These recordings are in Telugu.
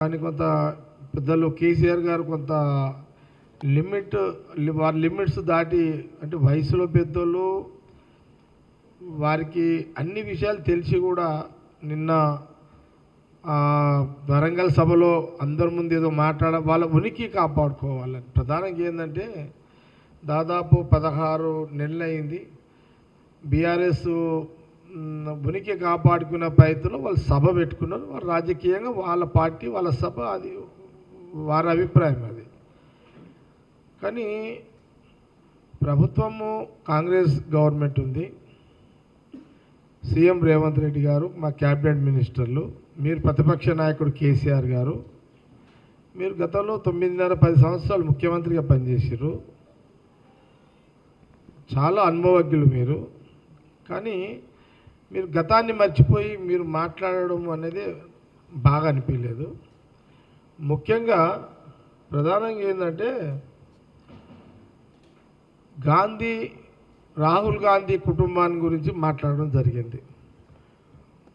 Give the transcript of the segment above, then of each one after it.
కానీ కొంత పెద్దలు కేసీఆర్ గారు కొంత లిమిట్ వారి లిమిట్స్ దాటి అంటే వయసులో పెద్దోళ్ళు వారికి అన్ని విషయాలు తెలిసి కూడా నిన్న వరంగల్ సభలో అందరి ముందు ఏదో మాట్లాడ వాళ్ళ ఉనికి కాపాడుకోవాలని. ప్రధానంగా ఏంటంటే దాదాపు పదహారు నెలలైంది అయింది బీఆర్ఎస్ ఉనికి కాపాడుకున్న ప్రయత్నంలో వాళ్ళు సభ పెట్టుకున్నారు. వాళ్ళు రాజకీయంగా వాళ్ళ పార్టీ వాళ్ళ సభ అది వారి అభిప్రాయం అది. కానీ ప్రభుత్వము కాంగ్రెస్ గవర్నమెంట్ ఉంది. సీఎం రేవంత్ రెడ్డి గారు మా క్యాబినెట్ మినిస్టర్లు మీరు ప్రతిపక్ష నాయకుడు కేసీఆర్ గారు మీరు గతంలో తొమ్మిదిన్నర పది సంవత్సరాలు ముఖ్యమంత్రిగా పనిచేసారు చాలా అనుభవజ్ఞులు మీరు. కానీ మీరు గతాన్ని మర్చిపోయి మీరు మాట్లాడడం అనేది బాగా అనిపించలేదు. ముఖ్యంగా ప్రధానంగా ఏంటంటే గాంధీ రాహుల్ గాంధీ కుటుంబాన్ని గురించి మాట్లాడడం జరిగింది.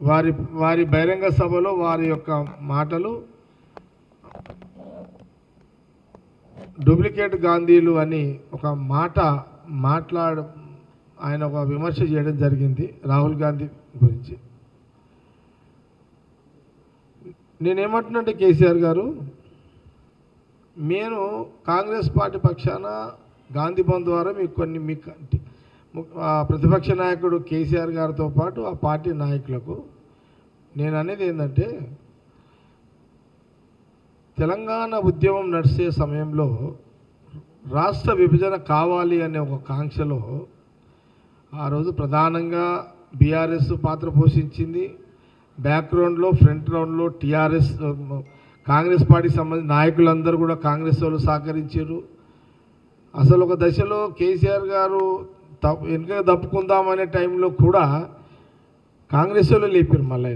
వారి వారి బహిరంగ సభలో వారి యొక్క మాటలు డూప్లికేట్ గాంధీలు అని ఒక మాట మాట్లాడ ఆయన ఒక విమర్శ చేయడం జరిగింది రాహుల్ గాంధీ గురించి. నేనేమంటున్నాంటే కేసీఆర్ గారు నేను కాంగ్రెస్ పార్టీ పక్షాన గాంధీ ద్వారా మీకు కొన్ని మీకు ఆ ప్రతిపక్ష నాయకుడు కేసీఆర్ గారితో పాటు ఆ పార్టీ నాయకులకు నేను అనేది ఏంటంటే తెలంగాణ ఉద్యమం నడిచే సమయంలో రాష్ట్ర విభజన కావాలి అనే ఒక కాంక్షలో ఆ రోజు ప్రధానంగా బీఆర్ఎస్ పాత్ర పోషించింది. బ్యాక్గ్రౌండ్లో ఫ్రంట్ రౌండ్లో టీఆర్ఎస్ కాంగ్రెస్ పార్టీకి సంబంధించిన నాయకులందరూ కూడా కాంగ్రెస్ వాళ్ళు సహకరించారు. అసలు ఒక దశలో కేసీఆర్ గారు తప్పు వెనుక తప్పుకుందామనే టైంలో కూడా కాంగ్రెస్ వాళ్ళు లేపారు మళ్ళీ